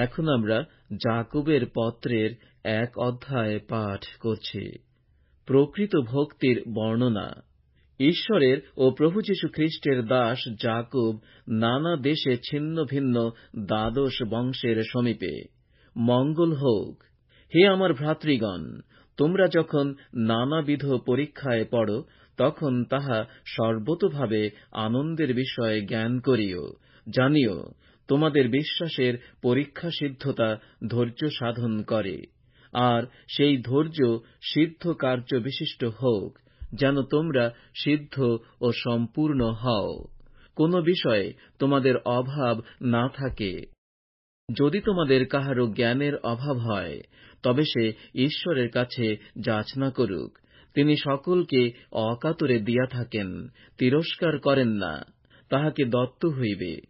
এখন আমরা জাকবের পত্রের এক অধ্যায় পাঠ করছি। প্রকৃত ভক্তির বর্ণনা। ঈশ্বরের ও প্রভু যীশু খ্রিস্টের দাস জাকব নানা দেশে ছিন্ন ভিন্ন দ্বাদশ বংশের সমীপে। মঙ্গল হোক। হে আমার ভ্রাতৃগণ, তোমরা যখন নানাবিধ পরীক্ষায় পড়ো, তখন তাহা সর্বতোভাবে আনন্দের বিষয়ে জ্ঞান করিও। জানিও তোমাদের বিশ্বাসের পরীক্ষা সিদ্ধতা ধৈর্য সাধন করে। আর সেই ধৈর্য সিদ্ধ কার্য বিশিষ্ট হোক, যেন তোমরা সিদ্ধ ও সম্পূর্ণ হও। কোন বিষয়ে তোমাদের অভাব না থাকে। যদি তোমাদের কাহারও জ্ঞানের অভাব হয়, তবে সে ঈশ্বরের কাছে যাচনা করুক। তিনি সকলকে অকাতরে দিয়া থাকেন, তিরস্কার করেন না, তাহাকে দত্ত হইবে।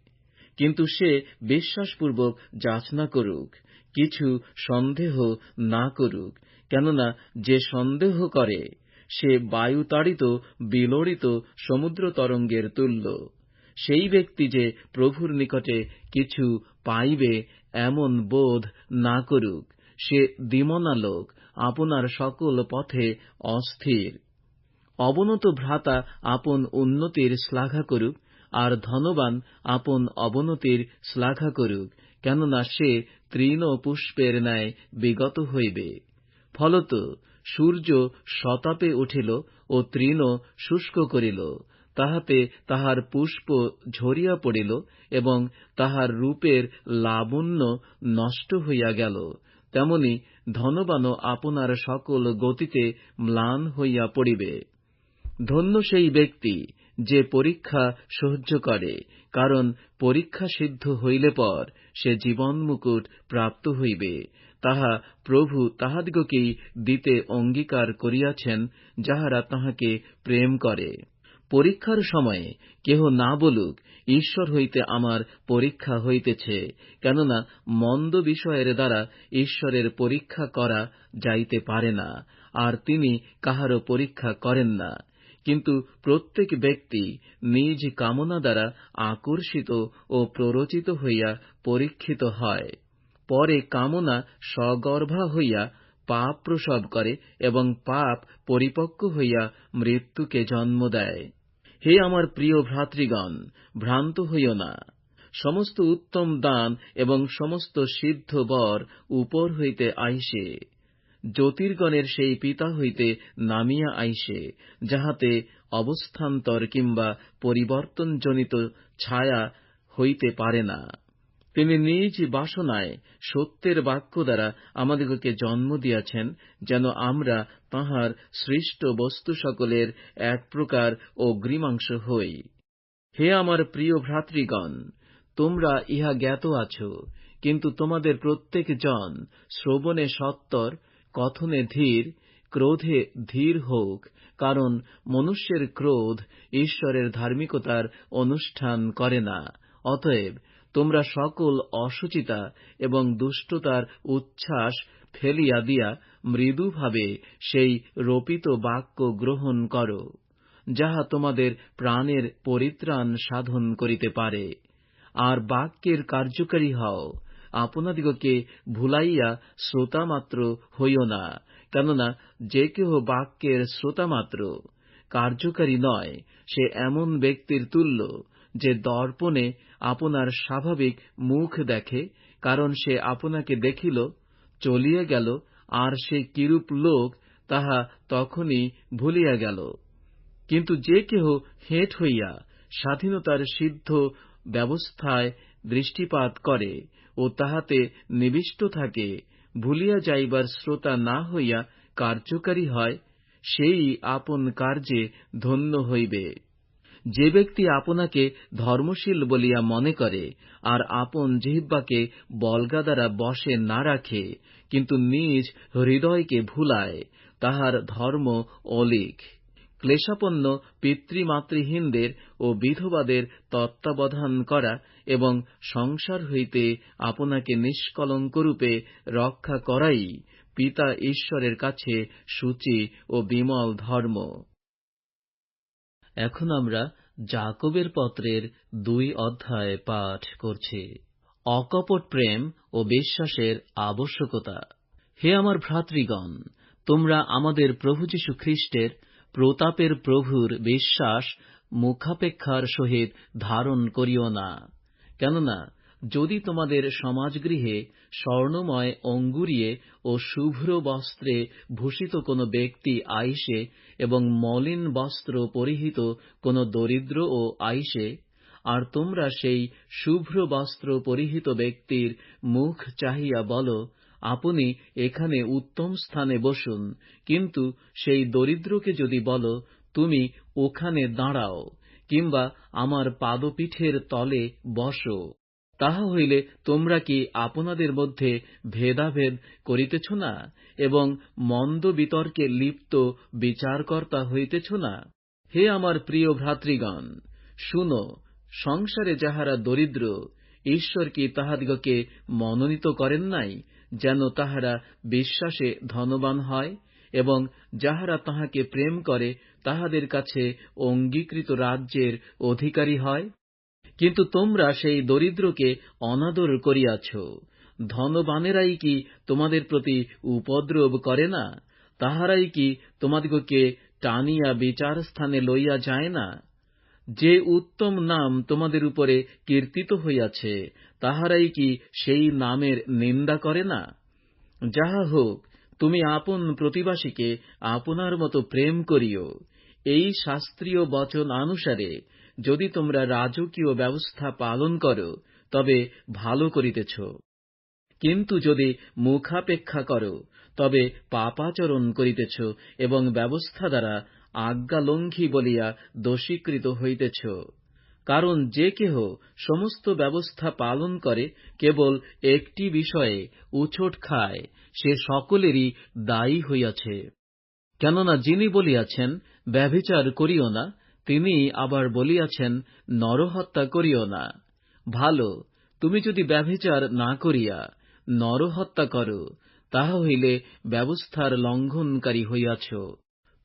কিন্তু সে বিশ্বাসপূর্বক যাচনা করুক, কিছু সন্দেহ না করুক, কেননা যে সন্দেহ করে, সে বায়ুতাড়িত, বিলড়িত সমুদ্র তরঙ্গের তুল্য। সেই ব্যক্তি যে প্রভুর নিকটে কিছু পাইবে, এমন বোধ না করুক, সে দিমনা লোক, আপনার সকল পথে অস্থির। অবনত ভ্রাতা আপন উন্নতির শ্লাঘা করুক আর ধনবান আপন অবনতির শ্লাঘা করুক, কেননা সে তৃণ পুষ্পের ন্যায় বিগত হইবে। ফলত সূর্য শতাপে উঠিল ও তৃণ শুষ্ক করিল, তাহাতে তাহার পুষ্প ঝরিয়া পড়িল এবং তাহার রূপের লাবণ্য নষ্ট হইয়া গেল। তেমনি ধনবানও আপনার সকল গতিতে ম্লান হইয়া পড়িবে। ধন্য সেই ব্যক্তি যে পরীক্ষা সহ্য করে, কারণ পরীক্ষা সিদ্ধ হইলে পর সে জীবনমুকুট প্রাপ্ত হইবে। তাহা প্রভু তাহাদিগকেই দিতে অঙ্গীকার করিয়াছেন, যাহারা তাহাকে প্রেম করে। পরীক্ষার সময়ে কেহ না বলুক, ঈশ্বর হইতে আমার পরীক্ষা হইতেছে, কেননা মন্দ বিষয়ের দ্বারা ঈশ্বরের পরীক্ষা করা যাইতে পারে না, আর তিনি কাহারও পরীক্ষা করেন না। কিন্তু প্রত্যেক ব্যক্তি নিজ কামনা দ্বারা আকর্ষিত ও প্ররোচিত হইয়া পরীক্ষিত হয়। পরে কামনা সগর্ভা হইয়া পাপ প্রসব করে এবং পাপ পরিপক্ক হইয়া মৃত্যুকে জন্ম দেয়। হে আমার প্রিয় ভ্রাতৃগণ, ভ্রান্ত হইও না। সমস্ত উত্তম দান এবং সমস্ত সিদ্ধ বর উপর হইতে আইসে। জ্যোতির্গণের সেই পিতা হইতে নামিয়া আইসে, যাহাতে অবস্থান্তর কিংবা পরিবর্তনজনিত ছায়া হইতে পারে না। তিনি নিজ বাসনায় সত্যের বাক্য দ্বারা আমাদিগকে জন্ম দিয়াছেন, যেন আমরা তাঁহার সৃষ্ট বস্তু সকলের এক প্রকার অগ্রিমাংশ হই। হে আমার প্রিয় ভ্রাতৃগণ, তোমরা ইহা জ্ঞাত আছ, কিন্তু তোমাদের প্রত্যেক জন শ্রবণে সত্তর কথনে ধীর, ক্রোধে ধীর হোক, কারণ মনুষ্যের ক্রোধ ঈশ্বরের ধার্মিকতার অনুষ্ঠান করে না। অতএব তোমরা সকল অসুচিতা এবং দুষ্টতার উচ্ছ্বাস ফেলিয়া দিয়া মৃদুভাবে সেই রোপিত বাক্য গ্রহণ কর, যাহা তোমাদের প্রাণের পরিত্রাণ সাধন করিতে পারে। আর বাক্যের কার্যকারী হও আপনাদিগকে ভুলাইয়া শ্রোতামাত্র হইও না, কেননা যে কেহ বাক্যের শ্রোতামাত্র কার্যকারী নয়, সে এমন ব্যক্তির তুল্য যে দর্পণে আপনার স্বাভাবিক মুখ দেখে, কারণ সে আপনাকে দেখিল, চলিয়া গেল, আর সে কিরূপ লোক তাহা তখনই ভুলিয়া গেল। কিন্তু যে কেহ হেঁট হইয়া স্বাধীনতার সিদ্ধ ব্যবস্থায় দৃষ্টিপাত করে ও তাহাতে নিবিষ্ট থাকে, ভুলিয়া যাইবার শ্রোতা না হইয়া কার্যকারী হয়, সেই আপন কার্যে ধন্য হইবে। যে ব্যক্তি আপনাকে ধর্মশীল বলিয়া মনে করে, আর আপন জিহ্বাকে বল্গা দ্বারা বশে না রাখে, কিন্তু নিজ হৃদয়কে ভুলায়, তাহার ধর্ম অলিক। ক্লেশাপন্ন পিতৃমাতৃহীনদের ও বিধবাদের তত্ত্বাবধান করা এবং সংসার হইতে আপনাকে নিষ্কলঙ্করূপে রক্ষা করাই পিতা ঈশ্বরের কাছে সূচি ও বিমল ধর্ম। এখন আমরা জাকবের পত্রের দুই অধ্যায় পাঠ করছি। অকপট প্রেম ও বিশ্বাসের আবশ্যকতা। হে আমার ভ্রাতৃগণ, তোমরা আমাদের প্রভু যীশু খ্রিস্টের প্রতাপের প্রভুর বিশ্বাস মুখাপেক্ষার সহিত ধারণ করিও না। কেননা, যদি তোমাদের সমাজগৃহে স্বর্ণময় অঙ্গুরিয়ে ও শুভ্র বস্ত্রে ভূষিত কোন ব্যক্তি আইসে এবং মলিন বস্ত্র পরিহিত কোন দরিদ্র ও আইসে, আর তোমরা সেই শুভ্র বস্ত্র পরিহিত ব্যক্তির মুখ চাহিয়া বল আপনি এখানে উত্তম স্থানে বসুন, কিন্তু সেই দরিদ্রকে যদি বল, তুমি ওখানে দাঁড়াও, কিংবা আমার পাদপীঠের তলে বস, তাহা হইলে তোমরা কি আপনাদের মধ্যে ভেদাভেদ করিতেছ না, এবং মন্দ বিতর্কে লিপ্ত বিচারকর্তা হইতেছ না? হে আমার প্রিয় ভ্রাতৃগণ, শুনো, সংসারে যাহারা দরিদ্র, ঈশ্বর কি তাহাদিগকে মনোনীত করেন নাই? যেন তাহারা বিশ্বাসে ধনবান হয় এবং যাহারা তাহাকে প্রেম করে, তাহাদের কাছে অঙ্গীকৃত রাজ্যের অধিকারী হয়। কিন্তু তোমরা সেই দরিদ্রকে অনাদর করিয়াছ। ধনবানেরাই কি তোমাদের প্রতি উপদ্রব করে না? তাহারাই কি তোমাদিগকে টানিয়া বিচার স্থানে লইয়া যায় না? যে উত্তম নাম তোমাদের উপরে কীর্তিত হইয়াছে, তাহারাই কি সেই নামের নিন্দা করে না? যাহা হোক, তুমি আপন প্রতিবাসীকে আপনার মতো প্রেম করিও। এই শাস্ত্রীয় বচনানুসারে যদি তোমরা রাজকীয় ব্যবস্থা পালন কর, তবে ভালো করিতেছ। কিন্তু যদি মুখাপেক্ষা কর, তবে পাপাচরণ করিতেছ এবং ব্যবস্থা দ্বারা আজ্ঞালঙ্ঘী বলিয়া দোষীকৃত হইতেছ। কারণ যে কেহ সমস্ত ব্যবস্থা পালন করে, কেবল একটি বিষয়ে উছোট খায়, সে সকলেরই দায়ী হইয়াছে। কেননা যিনি বলিয়াছেন, ব্যভিচার করিও না, তিনি আবার বলিয়াছেন, নরহত্যা করিও না। ভালো, তুমি যদি ব্যভিচার না করিয়া নরহত্যা কর, তাহা হইলে ব্যবস্থার লঙ্ঘনকারী হইয়াছ।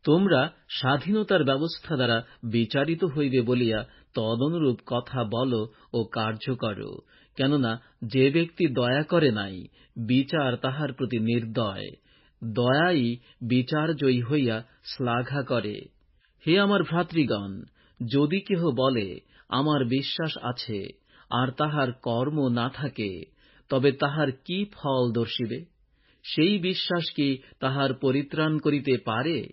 তোমরা স্বাধীনতার ব্যবস্থা দ্বারা বিচারিত হইবে বলিয়া তদনুরূপ কথা বল ও কার্য কর, কেননা যে ব্যক্তি দয়া করে নাই, বিচার তাহার প্রতি নির্দয়। দয়াই বিচারজয়ী হইয়া শ্লাঘা করে। হে আমার ভ্রাতৃগণ, যদি কেহ বলে, আমার বিশ্বাস আছে, আর তাহার কর্ম না থাকে, তবে তাহার কি ফল দর্শিবে? সেই বিশ্বাস কি তাহার পরিত্রাণ করিতে পারে?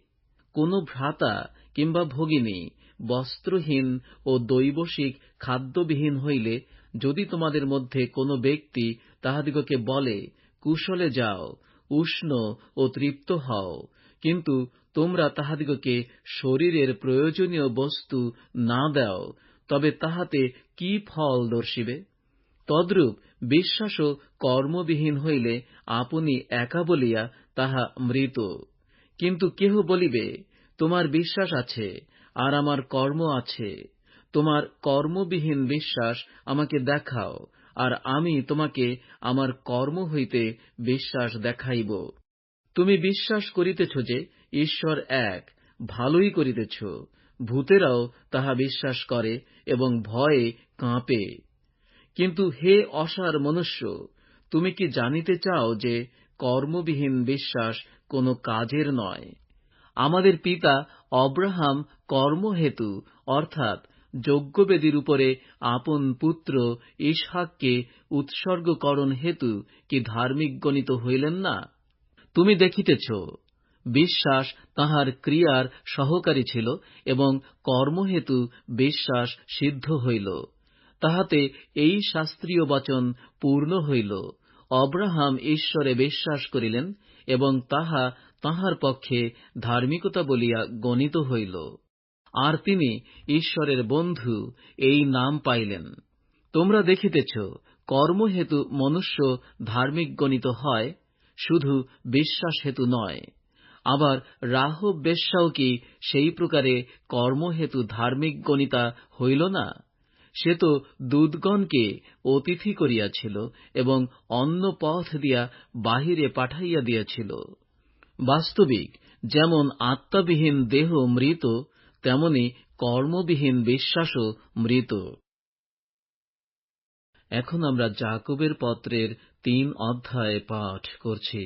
কোন ভ্রাতা কিংবা ভগিনী, বস্ত্রহীন ও দৈবশিক খাদ্যবিহীন হইলে যদি তোমাদের মধ্যে কোন ব্যক্তি তাহাদিগকে বলে, কুশলে যাও, উষ্ণ ও তৃপ্ত হও। কিন্তু তোমরা তাহাদিগকে শরীরের প্রয়োজনীয় বস্তু না দাও, তবে তাহাতে কি ফল দর্শিবে? তদ্রূপ বিশ্বাসও কর্মবিহীন হইলে আপনি একা বলিয়া তাহা মৃত। কিন্তু কেহ বলিবে, তোমার বিশ্বাস আছে আর আমার কর্ম আছে। তোমার কর্মবিহীন বিশ্বাস আমাকে দেখাও আর আমি তোমাকে আমার কর্ম হইতে বিশ্বাস দেখাইব। তুমি বিশ্বাস করিতেছ যে ঈশ্বর এক, ভালোই করিতেছ। ভূতেরাও তাহা বিশ্বাস করে এবং ভয়ে কাঁপে। কিন্তু হে অসার মনুষ্য, তুমি কি জানিতে চাও যে কর্মবিহীন বিশ্বাস কোন কাজের নয়। আমাদের পিতা অব্রাহাম কর্মহেতু, অর্থাৎ যজ্ঞবেদীর উপরে আপন পুত্র ইসহাককে উৎসর্গকরণ হেতু কি ধার্মিক গণিত হইলেন না? তুমি দেখিতেছ, বিশ্বাস তাহার ক্রিয়ার সহকারী ছিল এবং কর্মহেতু বিশ্বাস সিদ্ধ হইল। তাহাতে এই শাস্ত্রীয় বচন পূর্ণ হইল। অব্রাহাম ঈশ্বরে বিশ্বাস করিলেন এবং তাহা তাহার পক্ষে ধার্মিকতা বলিয়া গণিত হইল। আর তিনি ঈশ্বরের বন্ধু এই নাম পাইলেন। তোমরা দেখিতেছ, কর্মহেতু মনুষ্য ধার্মিক গণিত হয়, শুধু বিশ্বাস হেতু নয়। আবার রাহব বেশ্যাও কি সেই প্রকারে কর্মহেতু ধার্মিক গণিতা হইল না? সে তো দূতগণকে অতিথি করিয়াছিল এবং অন্য পথ দিয়া বাহিরে পাঠাইয়া দিয়াছিল। বাস্তবিক, যেমন আত্মাবিহীন দেহ মৃত, তেমনি কর্মবিহীন বিশ্বাসও মৃত। এখন আমরা জাকবের পত্রের তিন অধ্যায় পাঠ করছি।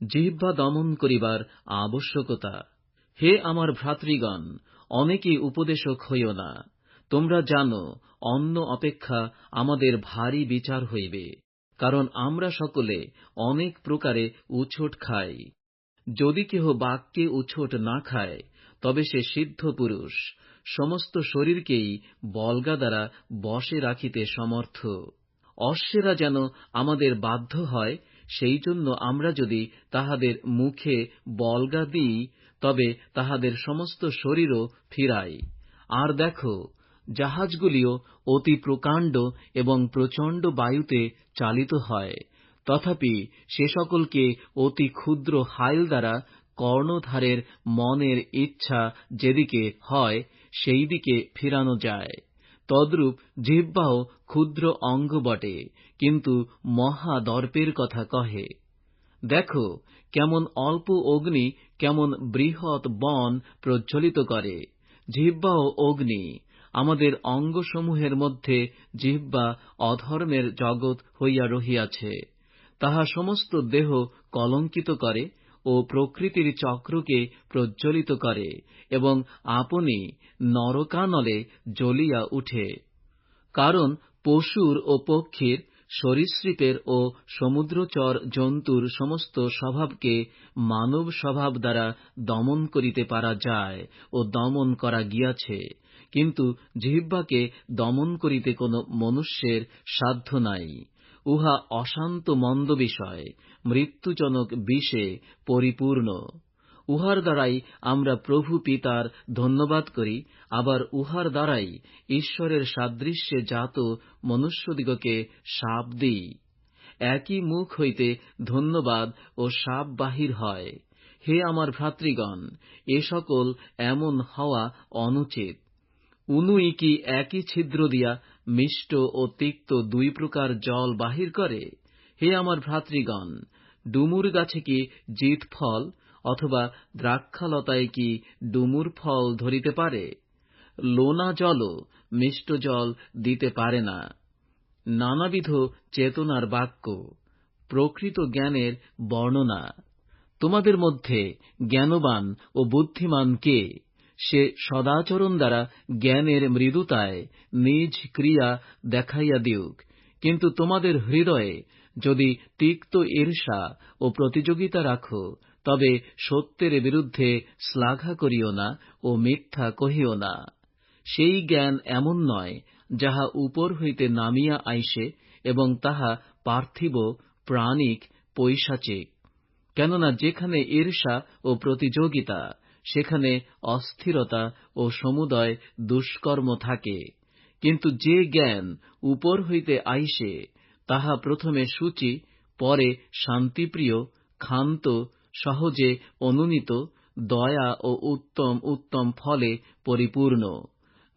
জিহ্বা দমন করিবার আবশ্যকতা। হে আমার ভ্রাতৃগণ অনেকে উপদেশক হইও না। তোমরা জানো অন্য অপেক্ষা আমাদের ভারী বিচার হইবে, কারণ আমরা সকলে অনেক প্রকারে উছোট খাই। যদি কেহ বাক্যে উছোট না খায়, তবে সে সিদ্ধ পুরুষ, সমস্ত শরীরকেই বল্গা দ্বারা বশে রাখিতে সমর্থ। অশ্বেরা যেন আমাদের বাধ্য হয়, সেই জন্য আমরা যদি তাহাদের মুখে বল্গা দিই, তবে তাহাদের সমস্ত শরীরও ফিরাই আর দেখো জাহাজগুলিও অতি প্রকাণ্ড এবং প্রচণ্ড বায়ুতে চালিত হয়। তথাপি সে সকলকে অতি ক্ষুদ্র হাইল দ্বারা কর্ণধারের মনের ইচ্ছা যেদিকে হয় সেই দিকে ফিরানো যায়। তদ্রূপ জিহ্বাও ক্ষুদ্র অঙ্গ বটে, কিন্তু মহা দর্পের কথা কহে। দেখো, কেমন অল্প অগ্নি, কেমন বৃহৎ বন প্রজ্বলিত করে। জিহ্বাও অগ্নি। আমাদের অঙ্গসমূহের মধ্যে জিহ্বা অধর্মের জগৎ হইয়া রহিয়াছে। তাহা সমস্ত দেহ কলঙ্কিত করে ও প্রকৃতির চক্রকে প্রজ্বলিত করে এবং আপনি নরকানলে জ্বলিয়া উঠে। কারণ পশুর ও পক্ষীর, সরীসৃপের ও সমুদ্রচর জন্তুর সমস্ত স্বভাবকে মানব স্বভাব দ্বারা দমন করিতে পারা যায় ও দমন করা গিয়াছে। কিন্তু জিহ্বাকে দমন করিতে কোন মনুষ্যের সাধ্য নাই। উহা অশান্ত মন্দ বিষয়, মৃত্যুজনক বিষে পরিপূর্ণ। উহার দ্বারাই আমরা প্রভু পিতার ধন্যবাদ করি, আবার উহার দ্বারাই ঈশ্বরের সাদৃশ্যে জাত মনুষ্যদিগকে সাপ দিই। একই মুখ হইতে ধন্যবাদ ও সাপ বাহির হয়। হে আমার ভ্রাতৃগণ, এ সকল এমন হওয়া অনুচিত। উনুই কি একই ছিদ্র দিয়া মিষ্ট ও তিক্ত দুই প্রকার জল বাহির করে। হে আমার ভ্রাতৃগণ, ডুমুর গাছে কি জিত ফল অথবা দ্রাক্ষালতায় কি ডুমুর ফল ধরিতে পারে? লোনা জলও মিষ্ট জল দিতে পারে না। নানাবিধ চেতনার বাক্য, প্রকৃত জ্ঞানের বর্ণনা। তোমাদের মধ্যে জ্ঞানবান ও বুদ্ধিমান কে? সে সদাচরণ দ্বারা জ্ঞানের মৃদুতায় নিজ ক্রিয়া দেখাইয়া দিউক। কিন্তু তোমাদের হৃদয়ে যদি তিক্ত ঈর্ষা ও প্রতিযোগিতা রাখো, তবে সত্যের বিরুদ্ধে শ্লাঘা করিও না ও মিথ্যা কহিও না। সেই জ্ঞান এমন নয় যাহা উপর হইতে নামিয়া আইসে এবং তাহা পার্থিব, প্রাণিক, পৈশাচিক। কেননা যেখানে ঈর্ষা ও প্রতিযোগিতা সেখানে অস্থিরতা ও সমুদয় দুষ্কর্ম থাকে। কিন্তু যে জ্ঞান উপর হইতে আইসে, তাহা প্রথমে সূচি, পরে শান্তিপ্রিয়, ক্ষান্ত, সহজে অনুনীত, দয়া ও উত্তম উত্তম ফলে পরিপূর্ণ,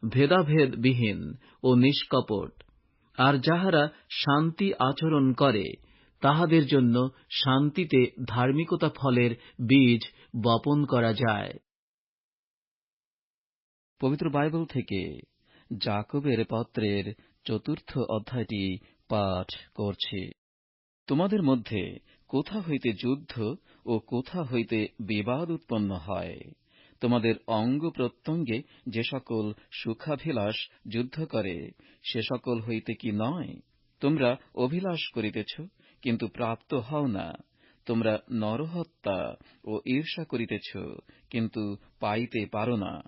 ভেদাভেদবিহীন ও নিষ্কপট। আর যাহারা শান্তি আচরণ করে তাহাদের জন্য শান্তিতে ধার্মিকতা ফলের বীজ বপন করা যায়। পবিত্র বাইবেল থেকে জাকবের পত্রের চতুর্থ অধ্যায়টি পাঠ করছি। তোমাদের মধ্যে কোথা হইতে যুদ্ধ ও কোথা হইতে বিবাদ উৎপন্ন হয়? তোমাদের অঙ্গ প্রত্যঙ্গে যে সকল সুখাভিলাষ যুদ্ধ করে, সে সকল হইতে কি নয়? তোমরা অভিলাষ করিতেছ? কিন্তু প্রাপ্ত হও না। তোমরা নরহত্যা ও ঈর্ষা করিতেছ, কিন্তু পাইতে পারো না।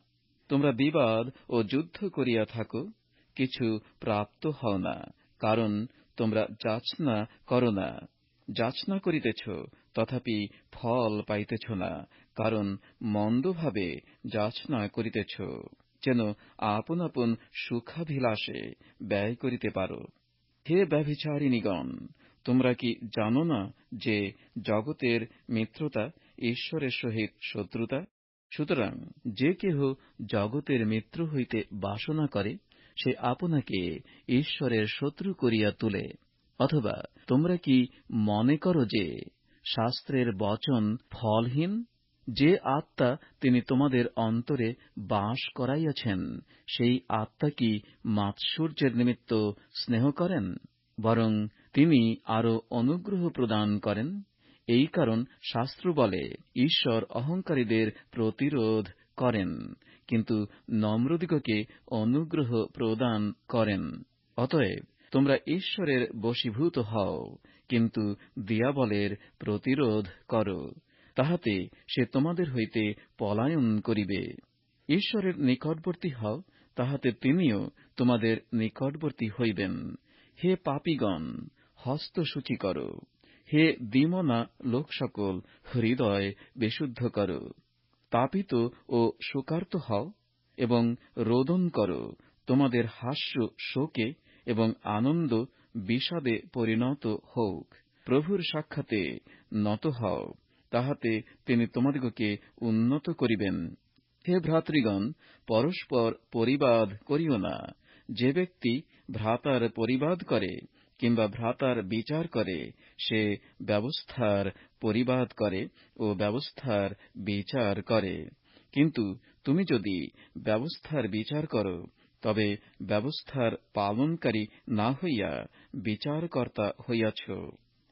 তোমরা বিবাদ ও যুদ্ধ করিয়া থাকো, কিছু প্রাপ্ত হও না, কারণ তোমরা যাচনা করো না। যাচনা করিতেছ, তথাপি ফল পাইতেছ না, কারণ মন্দভাবে যাচনা করিতেছ, যেন আপন আপন সুখাভিলাষে ব্যয় করিতে পারো। হে ব্যভিচারিণীগণ তোমরা কি জানো না যে জগতের মিত্রতা ঈশ্বরের সহিত শত্রুতা? সুতরাং যে কেহ জগতের মিত্র হইতে বাসনা করে, সে আপনাকে ঈশ্বরের শত্রু করিয়া তুলে। অথবা তোমরা কি মনে করো যে শাস্ত্রের বচন ফলহীন? যে আত্মা তিনি তোমাদের অন্তরে বাস করাইয়াছেন, সেই আত্মা কি মাৎসর্যের নিমিত্ত স্নেহ করেন? বরং তিনি আরও অনুগ্রহ প্রদান করেন। এই কারণ শাস্ত্র বলে, ঈশ্বর অহংকারীদের প্রতিরোধ করেন, কিন্তু নম্রদিগকে অনুগ্রহ প্রদান করেন। অতএব, তোমরা ঈশ্বরের বশীভূত হও, কিন্তু দিয়াবলের প্রতিরোধ করো, তাহাতে সে তোমাদের হইতে পলায়ন করিবে। ঈশ্বরের নিকটবর্তী হও, তাহাতে তিনিও তোমাদের নিকটবর্তী হইবেন। হে পাপীগণ হস্ত সূচি কর। হে দিমনা লোক সকল হৃদয় বিশুদ্ধ কর। তাপিত ও শোকার্ত হও এবং রোদন কর। তোমাদের হাস্য শোকে এবং আনন্দ বিষাদে পরিণত হোক। প্রভুর সাক্ষাতে নত হও, তাহাতে তিনি তোমাদিগকে উন্নত করিবেন। হে ভ্রাতৃগণ, পরস্পর পরিবাদ করিও না। যে ব্যক্তি ভ্রাতার পরিবাদ করে কিংবা ভ্রাতার বিচার করে, সে ব্যবস্থার পরিবাদ করে ও ব্যবস্থার বিচার করে। কিন্তু তুমি যদি ব্যবস্থার বিচার করো, তবে ব্যবস্থার পালনকারী না হইয়া বিচারকর্তা হইয়াছ।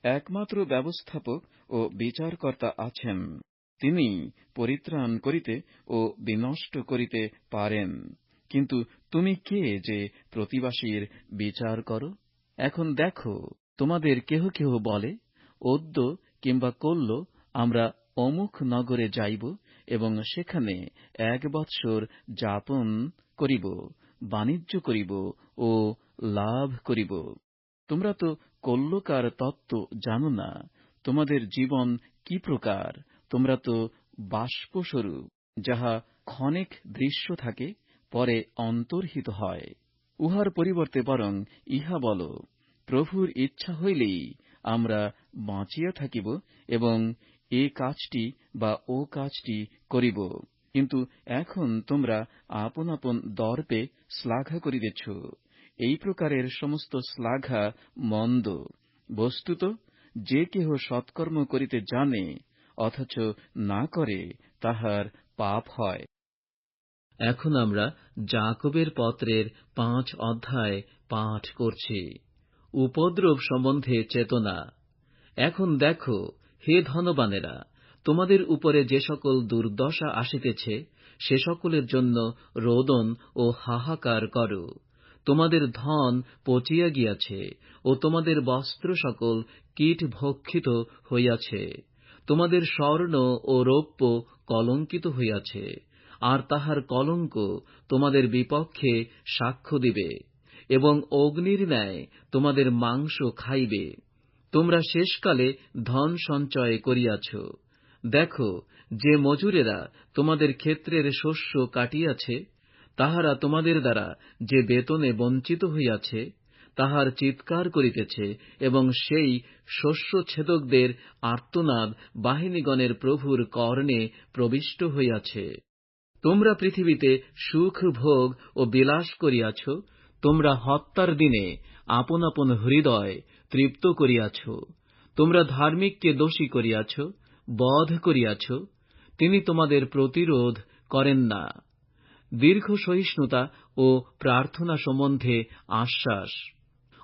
একমাত্র ব্যবস্থাপক ও বিচারকর্তা আছেন। তিনি পরিত্রাণ করিতে ও বিনষ্ট করিতে পারেন। কিন্তু তুমি কে যে প্রতিবাসীর বিচার করো? এখন দেখো, তোমাদের কেহ কেহ বলে অদ্য কিংবা কল্য, আমরা অমুক নগরে যাইব এবং সেখানে এক বৎসর যাপন করিব, বাণিজ্য করিব ও লাভ করিব। তোমরা তো কল্যকার তত্ত্ব জানো না, তোমাদের জীবন কি প্রকার? তোমরা তো বাষ্পস্বরূপ, যাহা ক্ষণিক দৃশ্য থাকে, পরে অন্তর্হিত হয়। উহার পরিবর্তে বরং ইহা বল, প্রভুর ইচ্ছা হইলেই আমরা বাঁচিয়া থাকিব এবং এ কাজটি বা ও কাজটি করিব। কিন্তু এখন তোমরা আপন আপন দর্পে শ্লাঘা করিতেছ। এই প্রকারের সমস্ত শ্লাঘা মন্দ। বস্তুত যে কেহ সৎকর্ম করিতে জানে অথচ না করে, তাহার পাপ হয়। এখন আমরা জাকবের পত্রের পাঁচ অধ্যায় পাঠ করছি। উপদ্রব সম্বন্ধে চেতনা। এখন দেখো, হে ধনবানেরা, তোমাদের উপরে যে সকল দুর্দশা আসিতেছে, সে সকলের জন্য রোদন ও হাহাকার কর। তোমাদের ধন পচিয়া গিয়াছে ও তোমাদের বস্ত্র সকল কীট ভক্ষিত হইয়াছে। তোমাদের স্বর্ণ ও রৌপ্য কলঙ্কিত হইয়াছে। আর তাহার কলঙ্ক তোমাদের বিপক্ষে সাক্ষ্য দিবে এবং অগ্নির ন্যায় তোমাদের মাংস খাইবে। তোমরা শেষকালে ধন সঞ্চয় করিয়াছ। দেখো, যে মজুরেরা তোমাদের ক্ষেত্রের শস্য কাটিয়াছে, তাহারা তোমাদের দ্বারা যে বেতনে বঞ্চিত হইয়াছে, তাহার চিৎকার করিতেছে এবং সেই শস্যছেদকদের আর্তনাদ বাহিনীগণের প্রভুর কর্ণে প্রবিষ্ট হইয়াছে। তোমরা পৃথিবীতে সুখ, ভোগ ও বিলাস করিয়াছ, তোমরা হত্যার দিনে আপন আপন হৃদয় তৃপ্ত করিয়াছ, তোমরা ধার্মিককে দোষী করিয়াছ, বধ করিয়াছ, তিনি তোমাদের প্রতিরোধ করেন না। দীর্ঘ সহিষ্ণুতা ও প্রার্থনা সম্বন্ধে আশ্বাস।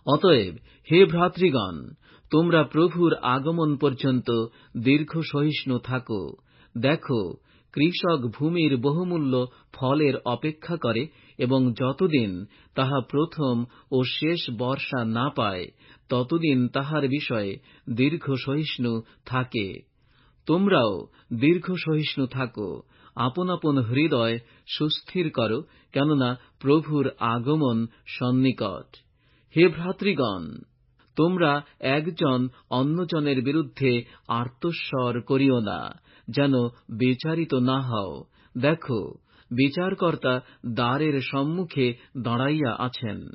অতএব, হে ভ্রাতৃগণ, তোমরা প্রভুর আগমন পর্যন্ত দীর্ঘ সহিষ্ণু থাকো, দেখো কৃষক ভূমির বহুমূল্য ফলের অপেক্ষা করে এবং যতদিন তাহা প্রথম ও শেষ বর্ষা না পায়, ততদিন তাহার বিষয়ে দীর্ঘ সহিষ্ণু থাকে। তোমরাও দীর্ঘ সহিষ্ণু থাকো, আপন আপন হৃদয় সুস্থির করো, কেননা প্রভুর আগমন সন্নিকট। হে ভ্রাতৃগণ, তোমরা একজন অন্যজনের বিরুদ্ধে আর্তস্বর করিও না যেন বিচারিত না হও। দেখো, বিচারকর্তা দ্বারের সম্মুখে দাঁড়াইয়া আছেন।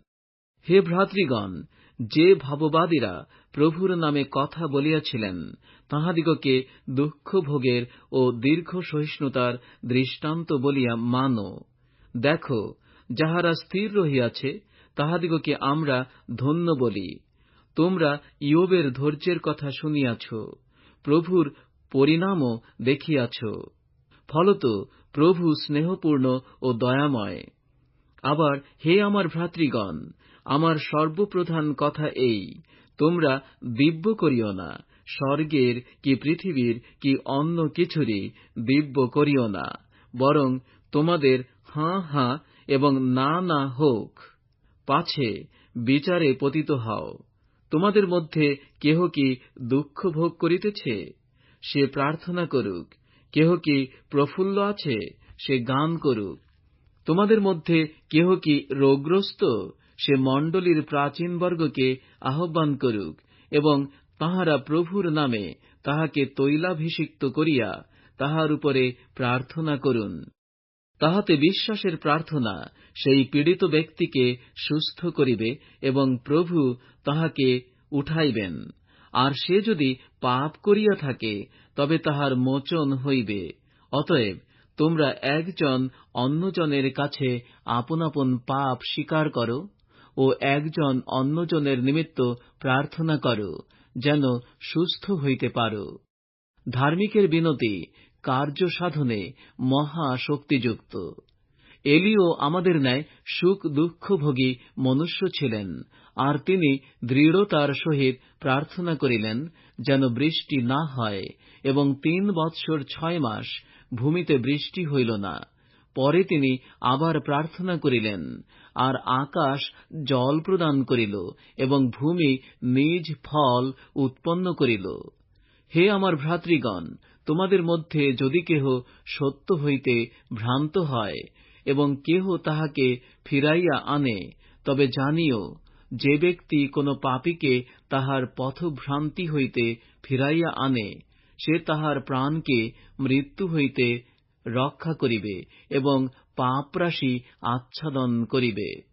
হে ভ্রাতৃগণ, যে ভাববাদীরা প্রভুর নামে কথা বলিয়াছিলেন, তাহাদিগকে দুঃখভোগের ও দীর্ঘ সহিষ্ণুতার দৃষ্টান্ত বলিয়া মানো। দেখো, যাহারা স্থির রহিয়াছে, তাহাদিগকে আমরা ধন্য বলি। তোমরা ইয়োবের ধৈর্যের কথা শুনিয়াছ। প্রভুর পরিণামও দেখিয়াছ। ফলত প্রভু স্নেহপূর্ণ ও দয়াময়। আবার হে আমার ভ্রাতৃগণ, আমার সর্বপ্রধান কথা এই, তোমরা দিব্য করিও না, স্বর্গের কি পৃথিবীর কি অন্য কিছুরই দিব্য করিও না, বরং তোমাদের হাঁ হাঁ এবং না না হোক, পাছে বিচারে পতিত হও। তোমাদের মধ্যে কেহ কি দুঃখ ভোগ করিতেছে? সে প্রার্থনা করুক। কেহ কি প্রফুল্ল আছে, সে গান করুক। তোমাদের মধ্যে কেহ কি রোগগ্রস্ত, সে মণ্ডলীর প্রাচীনবর্গকে আহ্বান করুক এবং তাঁহারা প্রভুর নামে তাহাকে তৈলাভিষিক্ত করিয়া তাহার উপরে প্রার্থনা করুন। তাহাতে বিশ্বাসের প্রার্থনা সেই পীড়িত ব্যক্তিকে সুস্থ করিবে এবং প্রভু তাহাকে উঠাইবেন। আর সে যদি পাপ করিয়া থাকে, তবে তাহার মোচন হইবে। অতএব তোমরা একজন অন্যজনের কাছে আপন আপন পাপ স্বীকার কর ও একজন অন্যজনের নিমিত্ত প্রার্থনা কর, যেন সুস্থ হইতে পার। ধার্মিকের বিনতি কার্য সাধনে মহা শক্তিযুক্ত। এলিও আমাদের ন্যায় সুখ দুঃখভোগী মনুষ্য ছিলেন, আর তিনি দৃঢ়তার সহিত প্রার্থনা করিলেন যেন বৃষ্টি না হয় এবং তিন বৎসর ছয় মাস ভূমিতে বৃষ্টি হইল না। পরে তিনি আবার প্রার্থনা করিলেন, আর আকাশ জল প্রদান করিল এবং ভূমি নিজ ফল উৎপন্ন করিল। হে আমার ভ্রাতৃগণ, তোমাদের মধ্যে যদি কেহ সত্য হইতে ভ্রান্ত হয় এবং কেহ তাহাকে ফিরাইয়া আনে, তবে জানিও, যে ব্যক্তি কোন পাপীকে তাহার পথভ্রান্তি হইতে ফিরাইয়া আনে, সে তাহার প্রাণকে মৃত্যু হইতে রক্ষা করিবে এবং পাপরাশি আচ্ছাদন করিবে।